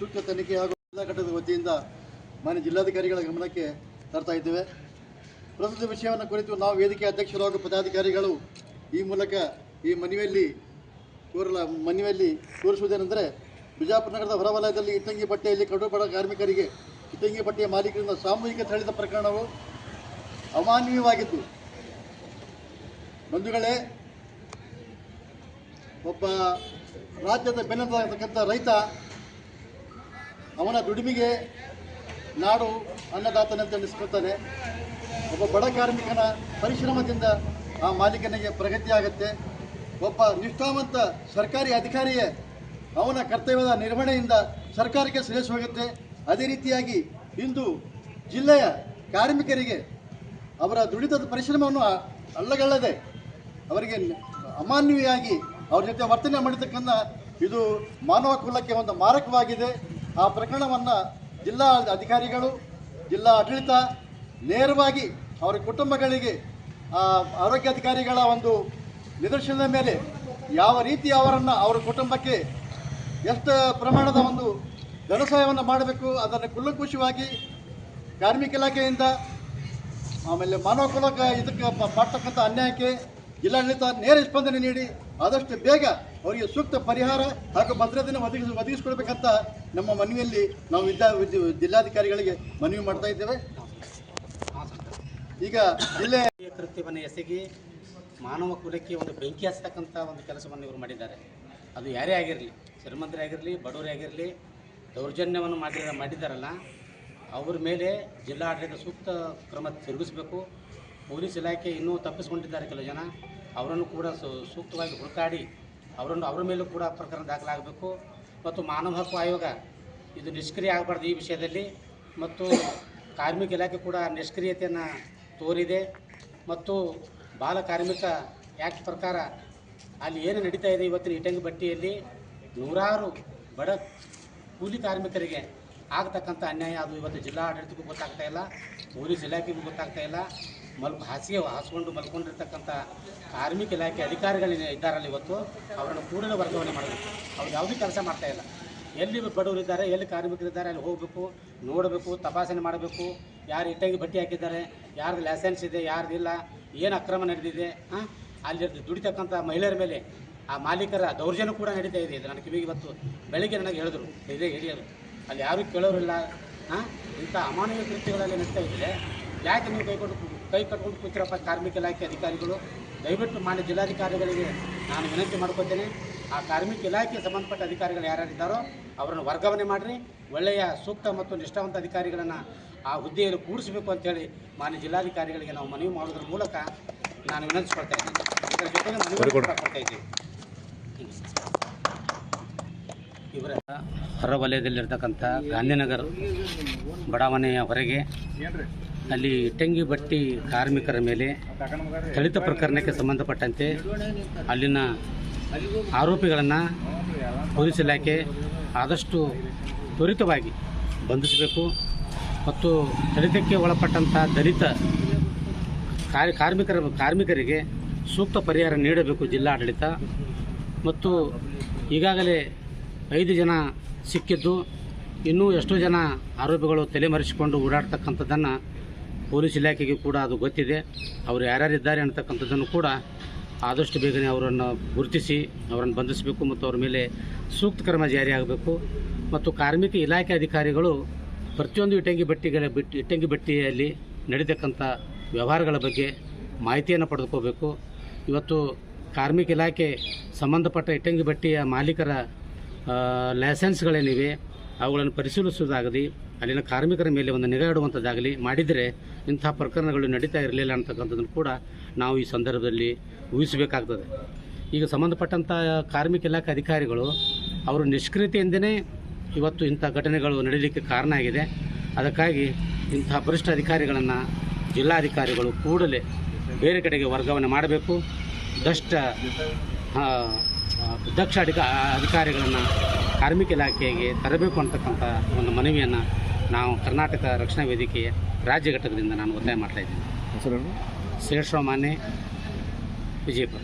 ಸೂಕ್ತ ತನಿಖೆ ಹಾಗೂ ಜಿಲ್ಲಾ ಘಟಕದ ವತಿಯಿಂದ ಮಾನ್ಯ ಜಿಲ್ಲಾಧಿಕಾರಿಗಳ ಗಮನಕ್ಕೆ ತರ್ತಾ ಇದ್ದೇವೆ. ಪ್ರಸ್ತುತ ವಿಷಯವನ್ನು ಕುರಿತು ನಾವು ವೇದಿಕೆ ಅಧ್ಯಕ್ಷರು ಹಾಗೂ ಪದಾಧಿಕಾರಿಗಳು ಈ ಮೂಲಕ ಈ ಮನವಿಯಲ್ಲಿ ಕೋರಲ ಮನವಿಯಲ್ಲಿ ತೋರಿಸುವುದೇನೆಂದರೆ, ಬಿಜಾಪುರ ನಗರದ ಹೊರವಲಯದಲ್ಲಿ ಇಟ್ಟಂಗಿ ಬಟ್ಟೆಯಲ್ಲಿ ಕಡುಬಡ ಕಾರ್ಮಿಕರಿಗೆ ಇಟ್ಟಂಗಿ ಬಟ್ಟೆಯ ಮಾಲೀಕರಿಂದ ಸಾಮೂಹಿಕ ಥಳಿತ ಪ್ರಕರಣವು ಅಮಾನವೀಯವಾಗಿದ್ದು ಬಂಧುಗಳೇ, ಒಬ್ಬ ರಾಜ್ಯದ ಬೆನ್ನತಕ್ಕಂಥ ರೈತ ಅವನ ದುಡಿಮೆಗೆ ನಾಡು ಅನ್ನದಾತನಂತೆ ಅನಿಸ್ಕೊಳ್ತಾನೆ. ಒಬ್ಬ ಬಡ ಕಾರ್ಮಿಕನ ಪರಿಶ್ರಮದಿಂದ ಆ ಮಾಲೀಕನಿಗೆ ಪ್ರಗತಿ ಆಗುತ್ತೆ. ಒಬ್ಬ ನಿಷ್ಠಾವಂತ ಸರ್ಕಾರಿ ಅಧಿಕಾರಿಯೇ ಅವನ ಕರ್ತವ್ಯದ ನಿರ್ವಹಣೆಯಿಂದ ಸರ್ಕಾರಕ್ಕೆ ಶ್ರೇಯಸ್ ಹೋಗುತ್ತೆ ಅದೇ ರೀತಿಯಾಗಿ ಇಂದು ಜಿಲ್ಲೆಯ ಕಾರ್ಮಿಕರಿಗೆ ಅವರ ದುಡಿತದ ಪರಿಶ್ರಮವನ್ನು ಅ- ಅಲ್ಲಗಳ್ಳದೆ ಅವರಿಗೆ ಅಮಾನ್ಯವಾಗಿ ಅವ್ರ ಜೊತೆ ವರ್ತನೆ ಮಾಡಿರ್ತಕ್ಕಂಥ ಇದು ಮಾನವ ಕುಲಕ್ಕೆ ಒಂದು ಮಾರಕವಾಗಿದೆ. ಆ ಪ್ರಕರಣವನ್ನು ಜಿಲ್ಲಾ ಅಧಿಕಾರಿಗಳು, ಜಿಲ್ಲಾ ಆಡಳಿತ ನೇರವಾಗಿ ಅವರ ಕುಟುಂಬಗಳಿಗೆ, ಆ ಆರೋಗ್ಯಾಧಿಕಾರಿಗಳ ಒಂದು ನಿದರ್ಶನದ ಮೇಲೆ ಯಾವ ರೀತಿ ಅವರನ್ನು ಅವರ ಕುಟುಂಬಕ್ಕೆ ಎಷ್ಟು ಪ್ರಮಾಣದ ಒಂದು ಧನಸಹಾಯವನ್ನು ಮಾಡಬೇಕು, ಅದನ್ನು ಕುಲಕುಶವಾಗಿ ಕಾರ್ಮಿಕ ಇಲಾಖೆಯಿಂದ, ಆಮೇಲೆ ಮಾನವ ಕುಲಕ ಇದಕ್ಕೆ ಮಾಡ್ತಕ್ಕಂಥ ಅನ್ಯಾಯಕ್ಕೆ ಜಿಲ್ಲಾಡಳಿತ ನೇರ ಸ್ಪಂದನೆ ನೀಡಿ ಆದಷ್ಟು ಬೇಗ ಅವರಿಗೆ ಸೂಕ್ತ ಪರಿಹಾರ ಹಾಗೂ ಭದ್ರತೆಯನ್ನು ಒದಗಿಸಿ, ಒದಗಿಸಿಕೊಡ್ಬೇಕಂತ ನಮ್ಮ ಮನವಿಯಲ್ಲಿ ನಾವು ವಿದ್ಯಾ ಜಿಲ್ಲಾಧಿಕಾರಿಗಳಿಗೆ ಮನವಿ ಮಾಡ್ತಾ ಇದ್ದೇವೆ. ಈಗ ಜಿಲ್ಲೆ ಕೃತ್ಯವನ್ನು ಎಸಗಿ ಮಾನವ ಕುಲಕ್ಕೆ ಒಂದು ಬೆಂಕಿ ಹಚ್ಚತಕ್ಕಂಥ ಒಂದು ಕೆಲಸವನ್ನು ಇವರು ಮಾಡಿದ್ದಾರೆ. ಅದು ಯಾರೇ ಆಗಿರಲಿ, ಶ್ರೀಮಂತರೇ ಆಗಿರಲಿ, ಬಡವರೇ ಆಗಿರಲಿ, ದೌರ್ಜನ್ಯವನ್ನು ಮಾಡಿ ಮಾಡಿದ್ದಾರಲ್ಲ, ಅವ್ರ ಮೇಲೆ ಜಿಲ್ಲಾಡಳಿತ ಸೂಕ್ತ ಕ್ರಮ ತಿರುಗಿಸಬೇಕು. ಪೊಲೀಸ್ ಇಲಾಖೆ ಇನ್ನೂ ತಪ್ಪಿಸ್ಕೊಂಡಿದ್ದಾರೆ ಕೆಲವು ಜನ. ಅವರನ್ನು ಕೂಡ ಸೂಕ್ತವಾಗಿ ಹುಡುಕಾಡಿ, ಅವರನ್ನು ಅವರ ಮೇಲೂ ಕೂಡ ಪ್ರಕರಣ ದಾಖಲಾಗಬೇಕು. ಮತ್ತು ಮಾನವ ಹಕ್ಕು ಆಯೋಗ ಇದು ನಿಷ್ಕ್ರಿಯ ಆಗಬಾರ್ದು ಈ ವಿಷಯದಲ್ಲಿ. ಮತ್ತು ಕಾರ್ಮಿಕ ಇಲಾಖೆ ಕೂಡ ನಿಷ್ಕ್ರಿಯತೆಯನ್ನು ತೋರಿದೆ. ಮತ್ತು ಬಾಲ ಕಾರ್ಮಿಕ ಆ್ಯಕ್ಟ್ ಪ್ರಕಾರ ಅಲ್ಲಿ ಏನು ನಡೀತಾ ಇದೆ ಇವತ್ತಿನ ಇಟಂಗಿ ಬಟ್ಟಿಯಲ್ಲಿ ನೂರಾರು ಬಡ ಕೂಲಿ ಕಾರ್ಮಿಕರಿಗೆ ಆಗ್ತಕ್ಕಂಥ ಅನ್ಯಾಯ ಅದು ಇವತ್ತು ಜಿಲ್ಲಾ ಆಡಳಿತಕ್ಕೂ ಗೊತ್ತಾಗ್ತಾ ಇಲ್ಲ, ಪೊಲೀಸ್ ಇಲಾಖೆಗೂ ಗೊತ್ತಾಗ್ತಾ ಇಲ್ಲ. ಮಲ್, ಹಾಸಿಗೆ ಹಾಸ್ಕೊಂಡು ಮಲ್ಕೊಂಡಿರ್ತಕ್ಕಂಥ ಕಾರ್ಮಿಕ ಇಲಾಖೆ ಅಧಿಕಾರಿಗಳು ಇದ್ದಾರಲ್ಲ ಇವತ್ತು, ಅವರನ್ನು ಕೂಡಲೇ ವರ್ಗಾವಣೆ ಮಾಡಬೇಕು. ಅವ್ರು ಯಾವುದೇ ಕೆಲಸ ಮಾಡ್ತಾ ಇಲ್ಲ. ಎಲ್ಲಿ ಬಡವರು ಇದ್ದಾರೆ, ಎಲ್ಲಿ ಕಾರ್ಮಿಕರಿದ್ದಾರೆ ಅಲ್ಲಿ ಹೋಗಬೇಕು, ನೋಡಬೇಕು, ತಪಾಸಣೆ ಮಾಡಬೇಕು. ಯಾರು ಇಟ್ಟಾಗಿ ಬಟ್ಟೆ ಹಾಕಿದ್ದಾರೆ, ಯಾರ್ದು ಲೈಸೆನ್ಸ್ ಇದೆ ಯಾರ್ದಿಲ್ಲ ಏನು ಅಕ್ರಮ ನಡೆದಿದೆ ಹಾಂ ಅಲ್ಲಿ ದುಡಿತಕ್ಕಂಥ ಮಹಿಳೆಯರ ಮೇಲೆ ಆ ಮಾಲೀಕರ ದೌರ್ಜನ್ಯ ಕೂಡ ನಡೀತಾ ಇದೆ. ಇದು ನನಗೆ ಕಿವಿಗೆ ಇವತ್ತು ಬೆಳಿಗ್ಗೆ ನನಗೆ ಹೇಳಿದ್ರು, ಇದೇ ಹಿರಿಯರು ಅಲ್ಲಿ ಯಾರೂ ಕೇಳೋರಿಲ್ಲ. ಹಾಂ? ಇಂಥ ಅಮಾನವೀಯ ಕೃತ್ಯಗಳಲ್ಲಿ ನಡೀತಾ ಇದ್ದರೆ ಯಾಕೆ ನೀವು ಕೈಕೊಂಡು ಕೈ ಕಟ್ಕೊಂಡು ಕೂತಿರಪ್ಪ ಕಾರ್ಮಿಕ ಇಲಾಖೆ ಅಧಿಕಾರಿಗಳು? ದಯವಿಟ್ಟು ಮಾನ್ಯ ಜಿಲ್ಲಾಧಿಕಾರಿಗಳಿಗೆ ನಾನು ವಿನಂತಿ ಮಾಡ್ಕೋತೇನೆ ಆ ಕಾರ್ಮಿಕ ಇಲಾಖೆಗೆ ಸಂಬಂಧಪಟ್ಟ ಅಧಿಕಾರಿಗಳು ಯಾರ್ಯಾರಿದ್ದಾರೋ ಅವರನ್ನು ವರ್ಗಾವಣೆ ಮಾಡಿರಿ. ಒಳ್ಳೆಯ ಸೂಕ್ತ ಮತ್ತು ನಿಷ್ಠಾವಂತ ಅಧಿಕಾರಿಗಳನ್ನು ಆ ಹುದ್ದೆಯಲ್ಲಿ ಕೂಡಿಸಬೇಕು ಅಂತೇಳಿ ಮಾನ್ಯ ಜಿಲ್ಲಾಧಿಕಾರಿಗಳಿಗೆ ನಾವು ಮನವಿ ಮಾಡೋದ್ರ ಮೂಲಕ ನಾನು ವಿನಂತಿಸ್ಕೊಳ್ತಾ ಇದ್ದೀನಿ ಇದರ ಜೊತೆಗೆ ಮನವಿ ಕೂಡ ಕೊಡ್ತಾ ಇದ್ದೀವಿ ಇವರ ಹೊರವಲಯದಲ್ಲಿರ್ತಕ್ಕಂಥ ಗಾಂಧಿನಗರ ಬಡಾವಣೆಯ ಹೊರಗೆ ಅಲ್ಲಿ ಇಟ್ಟಂಗಿ ಬಟ್ಟಿ ಕಾರ್ಮಿಕರ ಮೇಲೆ ದಲಿತ ಪ್ರಕರಣಕ್ಕೆ ಸಂಬಂಧಪಟ್ಟಂತೆ ಅಲ್ಲಿನ ಆರೋಪಿಗಳನ್ನು ಪೊಲೀಸ್ ಇಲಾಖೆ ಆದಷ್ಟು ತ್ವರಿತವಾಗಿ ಬಂಧಿಸಬೇಕು ಮತ್ತು ದಲಿತಕ್ಕೆ ಒಳಪಟ್ಟಂಥ ದಲಿತ ಕಾರ್ಮಿಕರ ಕಾರ್ಮಿಕರಿಗೆ ಸೂಕ್ತ ಪರಿಹಾರ ನೀಡಬೇಕು ಜಿಲ್ಲಾಡಳಿತ ಮತ್ತು ಈಗಾಗಲೇ ಐದು ಜನ ಸಿಕ್ಕಿದ್ದು. ಇನ್ನೂ ಎಷ್ಟೋ ಜನ ಆರೋಪಿಗಳು ತಲೆಮರೆಸಿಕೊಂಡು ಓಡಾಡ್ತಕ್ಕಂಥದ್ದನ್ನು ಪೊಲೀಸ್ ಇಲಾಖೆಗೆ ಕೂಡ ಅದು ಗೊತ್ತಿದೆ. ಅವರು ಯಾರ್ಯಾರಿದ್ದಾರೆ ಅಂತಕ್ಕಂಥದ್ದನ್ನು ಕೂಡ ಆದಷ್ಟು ಬೇಗನೆ ಅವರನ್ನು ಗುರುತಿಸಿ, ಅವರನ್ನು ಬಂಧಿಸಬೇಕು ಮತ್ತು ಅವರ ಮೇಲೆ ಸೂಕ್ತ ಕ್ರಮ ಜಾರಿಯಾಗಬೇಕು ಮತ್ತು ಕಾರ್ಮಿಕ ಇಲಾಖೆ ಅಧಿಕಾರಿಗಳು ಪ್ರತಿಯೊಂದು ಇಟ್ಟಂಗಿ ಬಟ್ಟಿಗಳ ಬಿಟ್ಟು ಇಟ್ಟಂಗಿ ಬಟ್ಟಿಯಲ್ಲಿ ನಡೀತಕ್ಕಂಥ ವ್ಯವಹಾರಗಳ ಬಗ್ಗೆ ಮಾಹಿತಿಯನ್ನು ಪಡೆದುಕೋಬೇಕು. ಇವತ್ತು ಕಾರ್ಮಿಕ ಇಲಾಖೆ ಸಂಬಂಧಪಟ್ಟ ಇಟ್ಟಂಗಿ ಬಟ್ಟಿಯ ಮಾಲೀಕರ ಲೈಸೆನ್ಸ್ಗಳೇನಿವೆ ಅವುಗಳನ್ನು ಪರಿಶೀಲಿಸುವುದಾಗಲಿ, ಅಲ್ಲಿನ ಕಾರ್ಮಿಕರ ಮೇಲೆ ಒಂದು ನಿಗಾ ಇಡುವಂಥದ್ದಾಗಲಿ ಮಾಡಿದರೆ ಇಂಥ ಪ್ರಕರಣಗಳು ನಡೀತಾ ಇರಲಿಲ್ಲ ಅಂತಕ್ಕಂಥದ್ದನ್ನು ಕೂಡ ನಾವು ಈ ಸಂದರ್ಭದಲ್ಲಿ ಊಹಿಸಬೇಕಾಗ್ತದೆ. ಈಗ ಸಂಬಂಧಪಟ್ಟಂಥ ಕಾರ್ಮಿಕ ಇಲಾಖೆ ಅಧಿಕಾರಿಗಳು, ಅವರು ನಿಷ್ಕ್ರಿಯತೆಯಿಂದನೇ ಇವತ್ತು ಇಂಥ ಘಟನೆಗಳು ನಡೀಲಿಕ್ಕೆ ಕಾರಣ ಆಗಿದೆ. ಅದಕ್ಕಾಗಿ ಇಂಥ ಭ್ರಷ್ಟ ಅಧಿಕಾರಿಗಳನ್ನು ಜಿಲ್ಲಾಧಿಕಾರಿಗಳು ಕೂಡಲೇ ಬೇರೆ ಕಡೆಗೆ ವರ್ಗಾವಣೆ ಮಾಡಬೇಕು. ದಷ್ಟ ದಕ್ಷ ಅಧಿಕ ಅಧಿಕಾರಿಗಳನ್ನು ಕಾರ್ಮಿಕ ಇಲಾಖೆಗೆ ತರಬೇಕು ಅಂತಕ್ಕಂಥ ಒಂದು ಮನವಿಯನ್ನು ನಾವು ಕರ್ನಾಟಕ ರಕ್ಷಣಾ ವೇದಿಕೆಯ ರಾಜ್ಯ ಘಟಕದಿಂದ ನಾನು ಒತ್ತಾಯ ಮಾಡ್ತಾ ಇದ್ದೀನಿ. ಶ್ರೇಷ್ಠ ಮಾನ್ಯ ವಿಜಯಪುರ.